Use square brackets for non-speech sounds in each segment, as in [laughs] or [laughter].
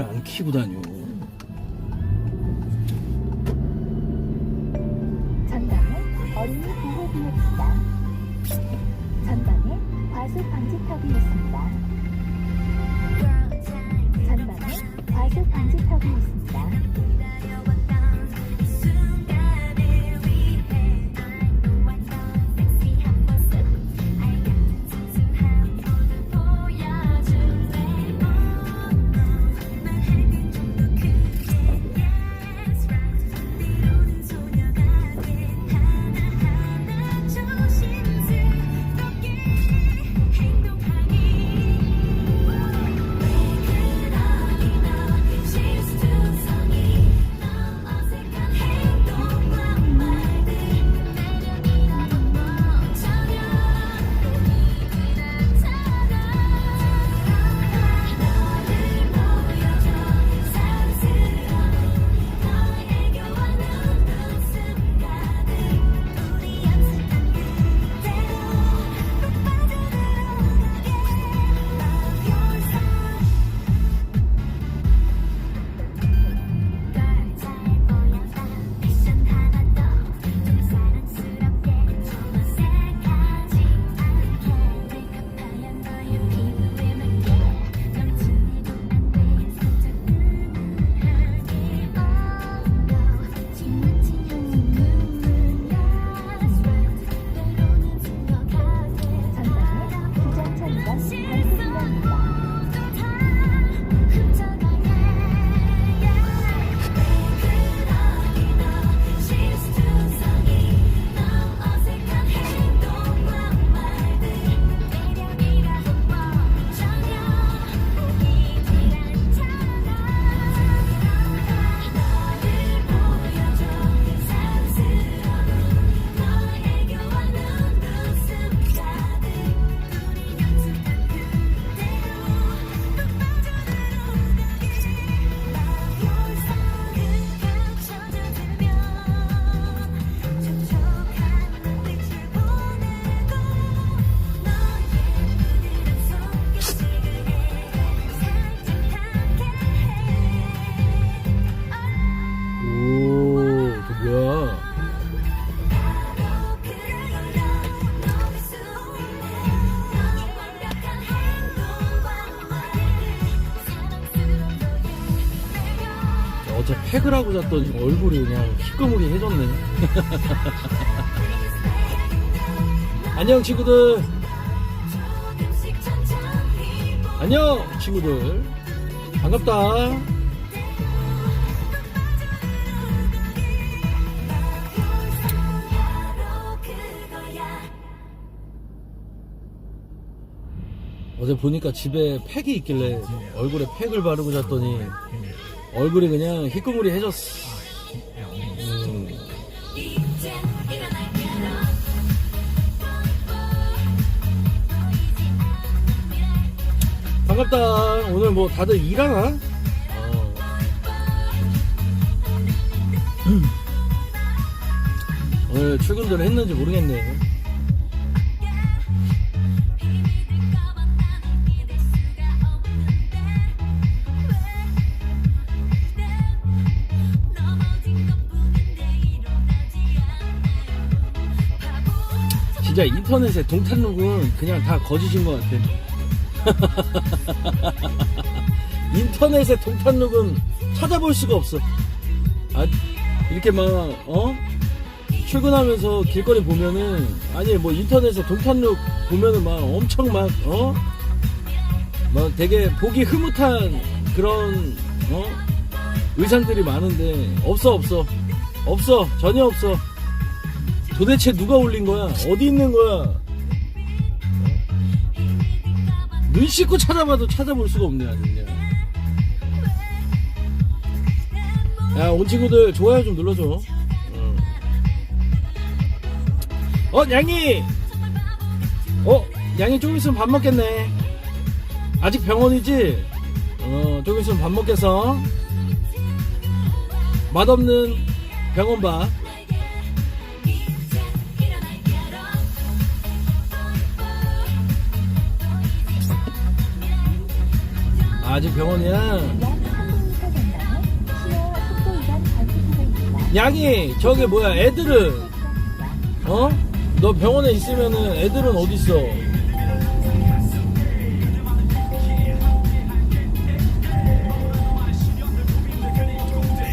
안 켜고 다녀. 잤더니 얼굴이 그냥 희끄무리해졌네. [laughs] 안녕 친구들. 안녕 친구들. 반갑다. 어제 보니까 집에 팩이 있길래 얼굴에 팩을 바르고 잤더니 얼굴이 그냥 희끄무리 해졌어. 음. 반갑다. 오늘 뭐 다들 일하나? 어. 음. [clears throat] 오늘 출근들 했는지 모르겠네. 진짜 인터넷의 동탄룩은 그냥 다 거짓인 것 같아. [laughs] 인터넷의 동탄룩은 찾아볼 수가 없어. 아, 이렇게 막, 어? 출근하면서 길거리 보면은, 아니, 뭐 인터넷에 동탄룩 보면은 막 엄청 막, 어? 막 되게 보기 흐뭇한 그런, 어? 의상들이 많은데, 없어, 없어. 없어. 전혀 없어. 도대체 누가 올린 거야? 어디 있는 거야? 눈 씻고 찾아봐도 찾아볼 수가 없네 아주 그냥. 야온 친구들 좋아요 좀 눌러줘. 응. 어 양이! 어 양이 조금 있으면 밥 먹겠네. 아직 병원이지? 어 조금 있으면 밥 먹겠어. 맛없는 병원밥 아직 병원이야 약 300m 전방에 신호 속도 위반 단속구간입니다. 양이 저기 뭐야 애들은 어? 너 병원에 있으면은 애들은 어디 있어?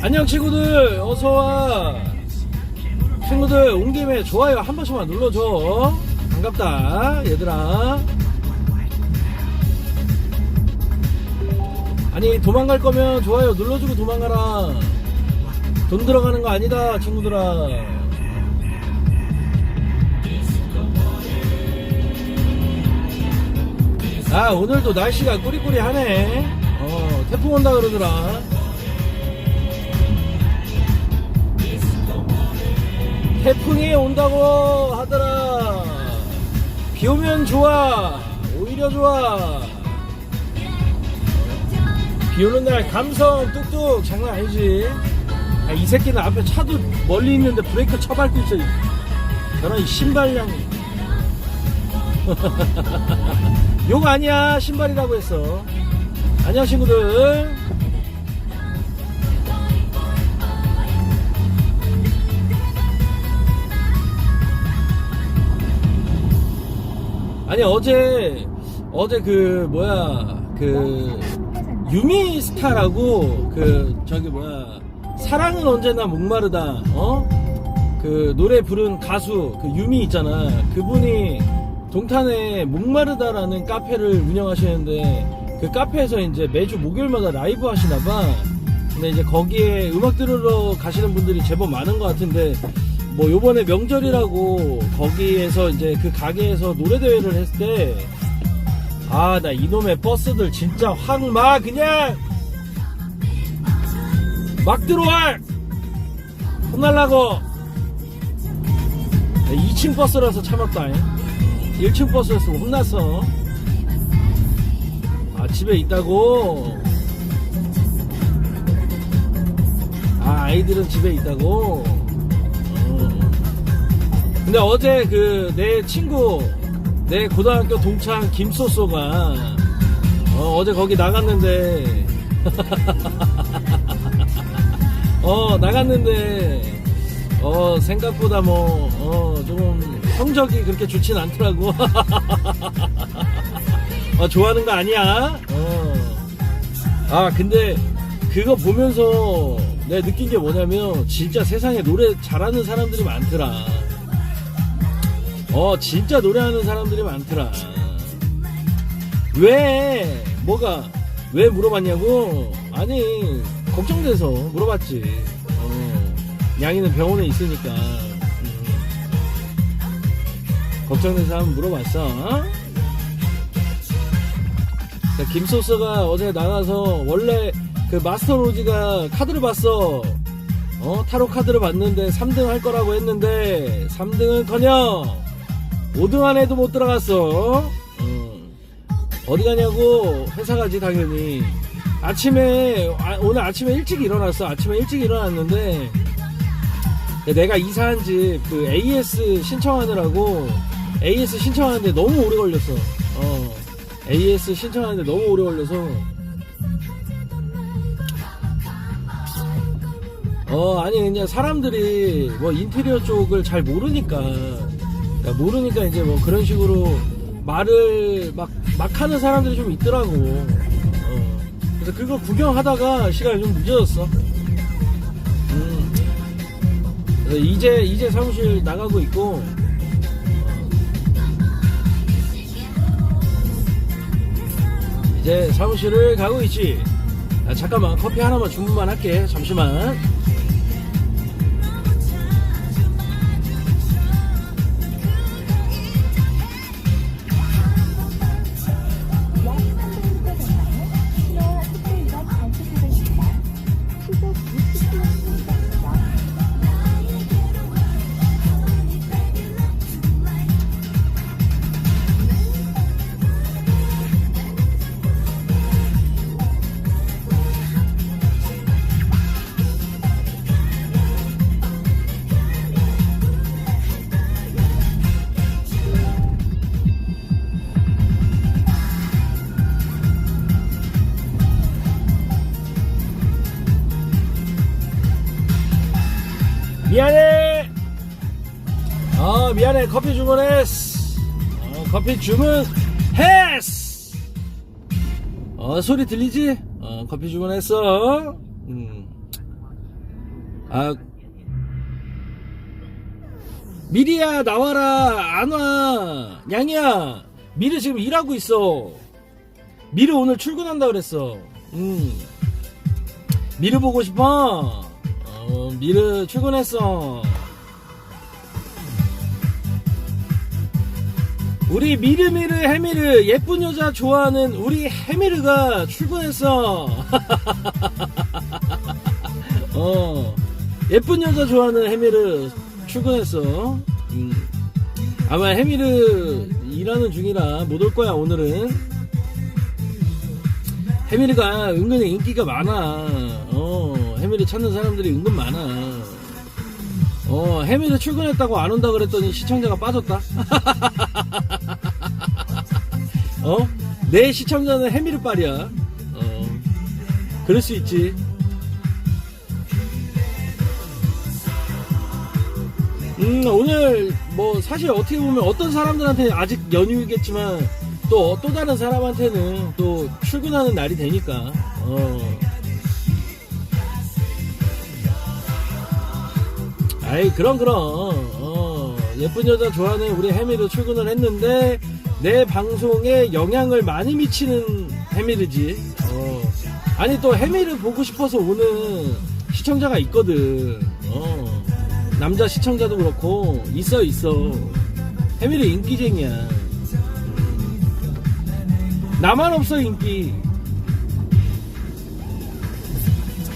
안녕 친구들 어서 와. 친구들 온 김에 좋아요 한 번씩만 눌러줘. 반갑다 얘들아. 아니 도망갈 거면 좋아요. 눌러주고 도망가라. 돈 들어가는 거 아니다 친구들아. 아 오늘도 날씨가 꾸리꾸리하네. 어 태풍 온다 그러더라. 태풍이 온다고 하더라. 비 오면 좋아. 오히려 좋아 비 오는 날 감성 뚝뚝 장난 아니지 야, 이 새끼는 앞에 차도 멀리 있는데 브레이크 쳐밟고 있어. 저런 이 신발량. [laughs] 욕 아니야. 신발이라고 했어. 안녕, 친구들. 아니, 어제, 어제 그, 뭐야, 그, 유미 스타라고 그 저기 뭐야 사랑은 언제나 목마르다 어? 그 노래 부른 가수 그 유미 있잖아 그분이 동탄에 목마르다라는 카페를 운영하시는데 그 카페에서 이제 매주 목요일마다 라이브 하시나봐 근데 이제 거기에 음악 들으러 가시는 분들이 제법 많은 것 같은데 뭐 요번에 명절이라고 거기에서 이제 그 가게에서 노래 대회를 했을 때 아, 나 이놈의 버스들 진짜 확막 그냥 막 들어와! 혼날라고! 2층 버스라서 참았다. 1층 버스였으면 혼났어. 아, 집에 있다고? 아, 아이들은 집에 있다고? 어. 근데 어제 그 내 친구 내 고등학교 동창 김소소가 어, 제 거기 나갔는데. [laughs] 어 나갔는데. 어 생각보다 뭐 어, 조금 성적이 그렇게 좋진 않더라고. [laughs] 어, 좋아하는 거 아니야? 어. 아 근데 그거 보면서 내가 느낀 게 뭐냐면 진짜 세상에 노래 잘하는 사람들이 많더라 어 진짜 노래하는 사람들이 많더라. 왜 뭐가 왜 물어봤냐고? 아니 걱정돼서 물어봤지. 어, 양이는 병원에 있으니까. 음. 걱정돼서 한번 물어봤어 어? 자, 김소스가 어제 나가서 원래 그 마스터 로지가 카드를 봤어. 어 타로 카드를 봤는데 3등 할 거라고 했는데 3등은커녕 5등 안에도 못 들어갔어. 어. 어디 가냐고 회사 가지 당연히. 아침에 아, 오늘 아침에 일찍 일어났어. 아침에 일찍 일어났는데 내가 이사한 집 그 AS 신청하느라고 AS 신청하는데 너무 오래 걸렸어. 어. AS 신청하는데 너무 오래 걸려서 어 아니 그냥 사람들이 뭐 인테리어 쪽을 잘 모르니까 그러니까 모르니까 이제 뭐 그런 식으로 말을 막, 막 하는 사람들이 좀 있더라고. 어. 그래서 그거 구경하다가 시간이 좀 늦어졌어. 음. 그래서 이제, 이제 사무실 나가고 있고, 어. 이제 사무실을 가고 있지. 아, 잠깐만, 커피 하나만 주문만 할게. 잠시만. 커피 주문했어. 어, 커피 주문했어. 어, 소리 들리지? 어, 커피 주문했어. 음. 아, 미리야, 나와라. 안 와. 양이야. 미리 지금 일하고 있어. 미르 오늘 출근한다 그랬어. 음. 미르 보고 싶어. 어, 미르 출근했어. 우리 미르미르 해미르 예쁜 여자 좋아하는 우리 해미르가 출근했어. [laughs] 어. 예쁜 여자 좋아하는 해미르 출근했어. 음. 아마 해미르 일하는 중이라 못 올 거야 오늘은. 해미르가 은근히 인기가 많아. 어, 해미르 찾는 사람들이 은근 많아. 어, 해미르 출근했다고 안 온다 그랬더니 시청자가 빠졌다. [laughs] 어? 내 시청자는 해미르 빨이야. 어, 그럴 수 있지. 음, 오늘 뭐 사실 어떻게 보면 어떤 사람들한테 아직 연휴이겠지만 또, 또 다른 사람한테는 또 출근하는 날이 되니까, 어. 아이, 그럼, 그럼, 어. 예쁜 여자 좋아하는 우리 해미도 출근을 했는데, 내 방송에 영향을 많이 미치는 해미르지, 어. 아니, 또 해미를 보고 싶어서 오는 시청자가 있거든, 어. 남자 시청자도 그렇고, 있어, 있어. 해미르 인기쟁이야. 나만 없어 인기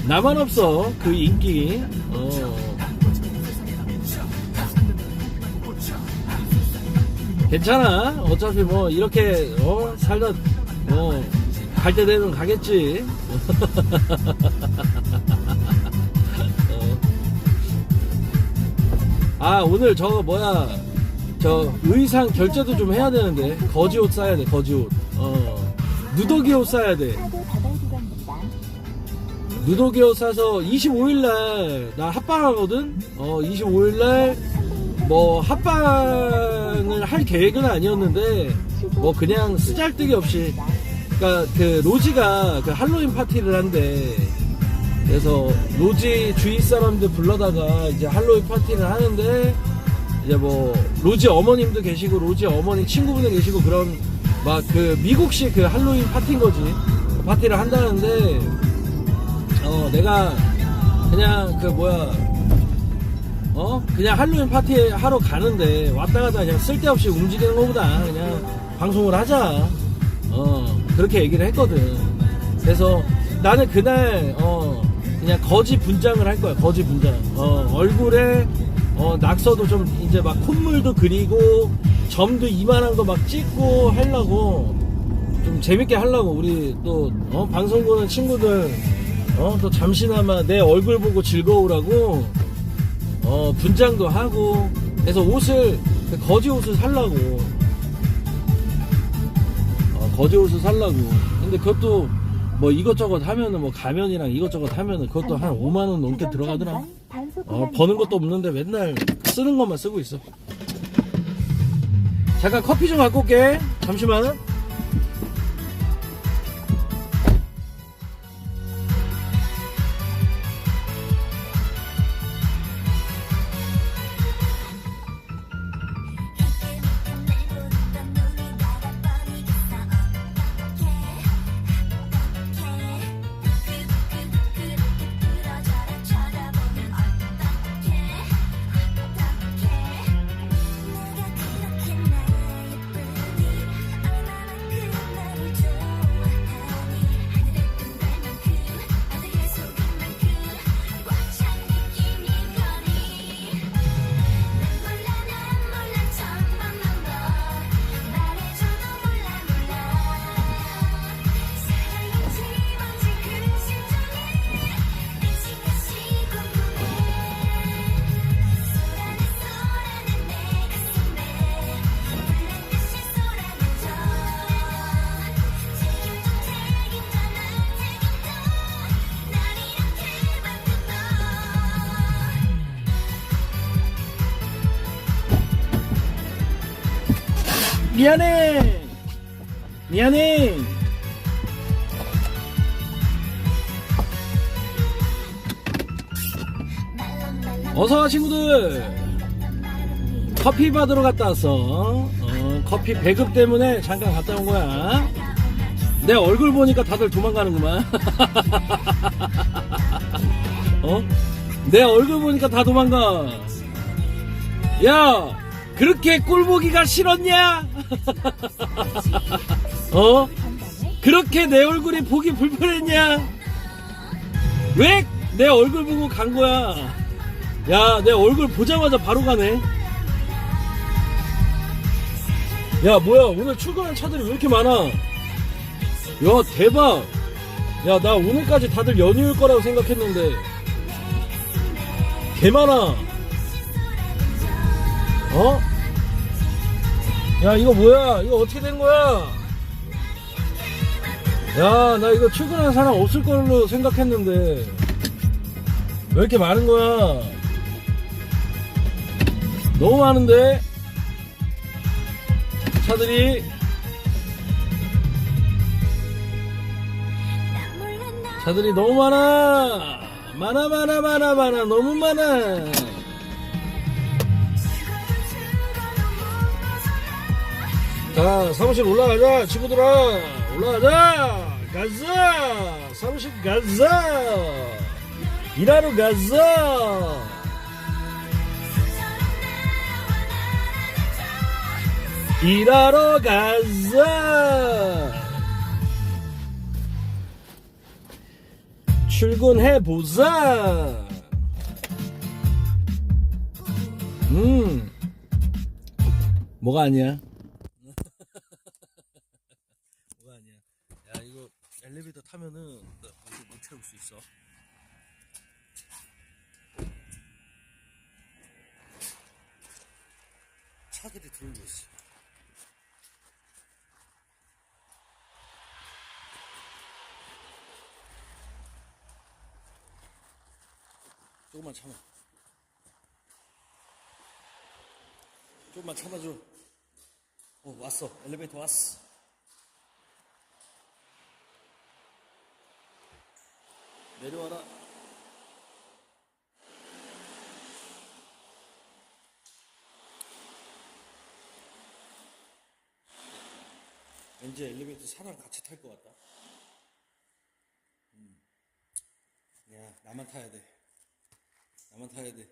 나만 없어 그 인기 어. 괜찮아 어차피 뭐 이렇게 어 살다 뭐 갈 때 되면 가겠지 [laughs] 어. 아 오늘 저거 뭐야 저 의상 결제도 좀 해야 되는데 거지 옷 사야 돼 거지 옷 어. 누더기 옷 사야 돼. 누더기 옷 사서 25일날 나 합방하거든. 어 25일날 뭐 합방을 할 계획은 아니었는데 뭐 그냥 쓰잘데기 없이 그러니까 그 로지가 그 할로윈 파티를 한대. 그래서 로지 주위 사람들 불러다가 이제 할로윈 파티를 하는데 이제 뭐 로지 어머님도 계시고 로지 어머니 친구분도 계시고 그런 막 그 미국식 그 할로윈 파티인 거지 파티를 한다는데 어 내가 그냥 그 뭐야 어? 그냥 할로윈 파티 하러 가는데 왔다 갔다 그냥 쓸데없이 움직이는 것보다 그냥 방송을 하자. 어 그렇게 얘기를 했거든. 그래서 나는 그날 어 그냥 거지 분장을 할 거야 거지 분장. 어 얼굴에 어 낙서도 좀 이제 막 콧물도 그리고 점도 이만한 거 막 찍고 하려고 좀 재밌게 하려고 우리 또 어, 방송 보는 친구들 어, 또 잠시나마 내 얼굴 보고 즐거우라고 어, 분장도 하고 그래서 옷을 그 거지 옷을 살라고 어, 거지 옷을 살라고 근데 그것도 뭐 이것저것 하면은 뭐 가면이랑 이것저것 하면은 그것도 한 5만 원 넘게 들어가더라 어, 버는 것도 없는데 맨날 쓰는 것만 쓰고 있어. 잠깐 커피 좀 갖고 올게. 잠시만. 미안해. 미안해. 어서와 친구들. 커피 받으러 갔다 왔어. 어, 커피 배급 때문에 잠깐 갔다 온 거야. 내 얼굴 보니까 다들 도망가는구만. [laughs] 어? 내 얼굴 보니까 다 도망가. 야 그렇게 꼴보기가 싫었냐 어? 그렇게 내 얼굴이 보기 불편했냐? 왜 내 얼굴 보고 간 거야? 야, 내 얼굴 보자마자 바로 가네. 야, 뭐야, 오늘 출근한 차들이 왜 이렇게 많아? 야, 대박. 야, 나 오늘까지 다들 연휴일 거라고 생각했는데. 개 많아. 어? 야, 이거 뭐야? 이거 어떻게 된 거야? 야, 나 이거 출근하는 사람 없을 걸로 생각했는데. 왜 이렇게 많은 거야? 너무 많은데? 차들이. 차들이 너무 많아! 많아, 많아, 많아, 많아, 너무 많아! 자, 사무실 올라가자, 친구들아! 올라가자! 가자! 사무실 가자! 일하러 가자! 일하러 가자! 출근해 보자! 음, 뭐가 아니야? 뭐가 아니야. 야, 이거 엘리베이터 너 이거 못 채울 수 있어. 차들이 들어오고 있어. 조금만 참아. 조금만 참아줘. 어, 왔어. 엘리베이터 왔어. 내려와라. 왠지 엘리베이터 사람 같이 탈 것 같다. 음. 야, 나만 타야 돼. 나만 타야 돼.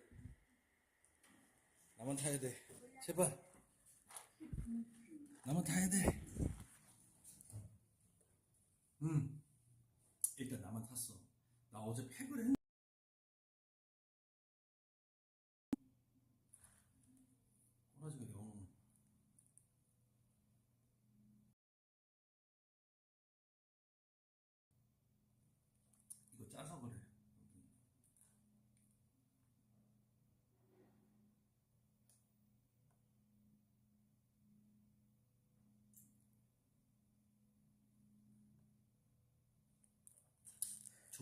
나만 타야 돼. 제발. 나만 타야 돼. 나 어제 팩을 했. 꼬라지가 영. 이거 짜서 그래.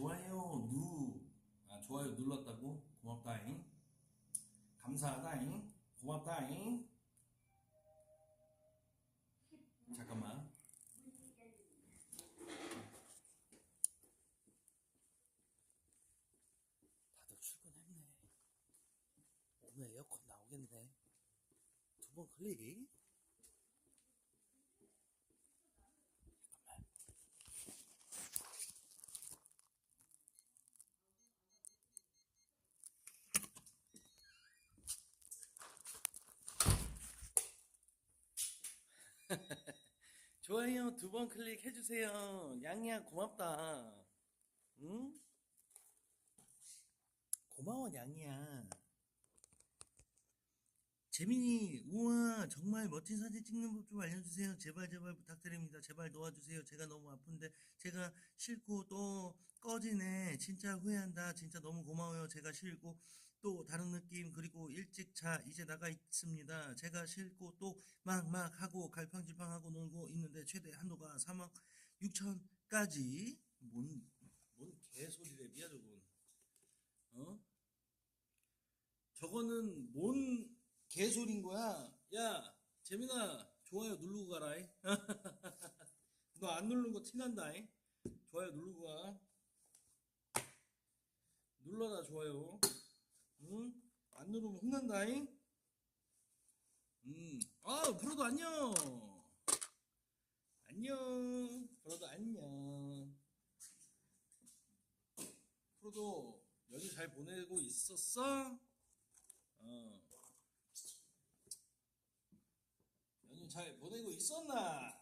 좋아요 누. 아 좋아요 눌렀다고? 고맙다잉. 감사하다잉. 고맙다잉. 잠깐만. 다들 출근했네. 오늘 에어컨 나오겠네. 두 번 클릭. 좋 두 번 클릭해주세요. 양이야 고맙다. 응? 고마워 양이야. 재민이 우와 정말 멋진 사진 찍는 법 좀 알려주세요. 제발 제발 부탁드립니다. 제발 도와주세요. 제가 너무 아픈데 제가 싫고 또 꺼지네. 진짜 후회한다. 진짜 너무 고마워요. 제가 싫고 또 다른 느낌 그리고 일찍 자 이제 나가 있습니다. 제가 싫고 또 막막 하고 갈팡질팡하고 놀고 있는데 최대 한도가 3억 6천까지 뭔, 뭔 개소리래 미야 저건 어? 저거는 뭔 개소린 거야 야 재민아 좋아요 누르고 가라잉. [laughs] 너안 누르는 거 티난다잉. 좋아요 누르고 가. 눌러라 좋아요. 응? 안 누르면 혼난다잉. 음. 아, 프로도 안녕. 안녕. 프로도 안녕. 프로도 연휴 잘 보내고 있었어? 어. 연휴 잘 보내고 있었나?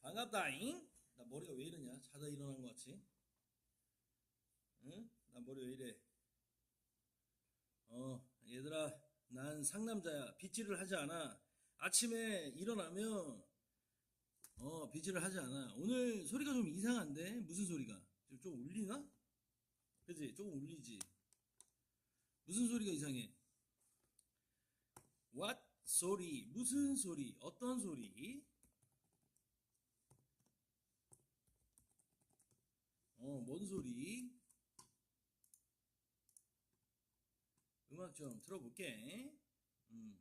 반갑다잉. 나 머리가 왜 이러냐? 자다 일어난 것 같이. 응? 나 머리 왜 이래? 어, 얘들아, 난 상남자야. 빗질을 하지 않아. 아침에 일어나면, 어, 빗질을 하지 않아. 오늘 소리가 좀 이상한데? 무슨 소리가? 좀, 좀 울리나? 그지? 조금 울리지? 무슨 소리가 이상해? What 소리? 무슨 소리? 어떤 소리? 어, 뭔 소리? 음악 좀 틀어볼게. 음.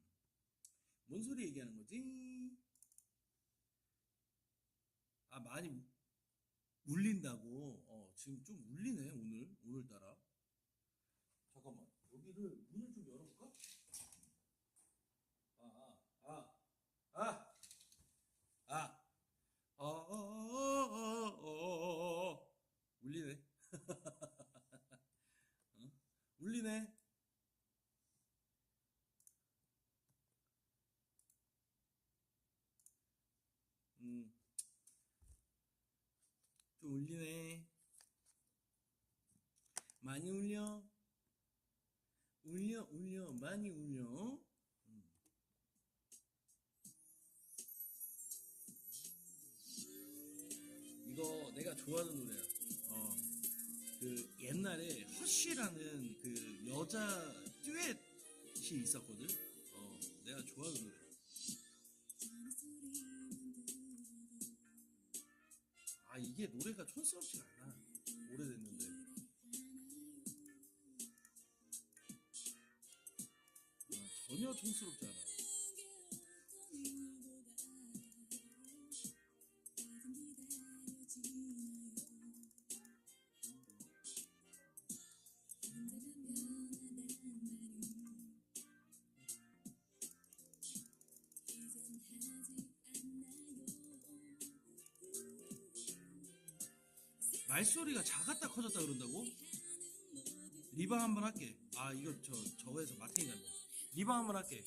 뭔 소리 얘기하는 거지? 아, 많이 우- 울린다고? 어, 지금 좀 울리네, 오늘. 오늘따라. 잠깐만. 여기를, 문을 좀 열어볼까? 아, 아, 아, 아, 아, 어, 어, 어, 어, 어, 어. 울리네. 어? 울리네. [laughs] 음, 좀 울리네. 많이 울려? 울려, 울려, 많이 울려? 음. 이거 내가 좋아하는 노래야. 어. 그 옛날에 허쉬라는 그 여자 듀엣이 있었거든. 어, 내가 좋아하는 노래. 이게 노래가 촌스럽지가 않아. 오래됐는데. 아, 전혀 촌스럽지 않아. 말소리가 작았다 커졌다 그런다고? 리방 한번 할게. 아 이거 저 저거에서 마탱이가 뭐. 리방 한번 할게.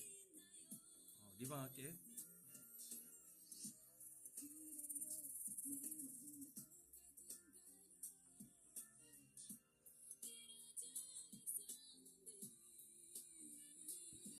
어, 리방 할게.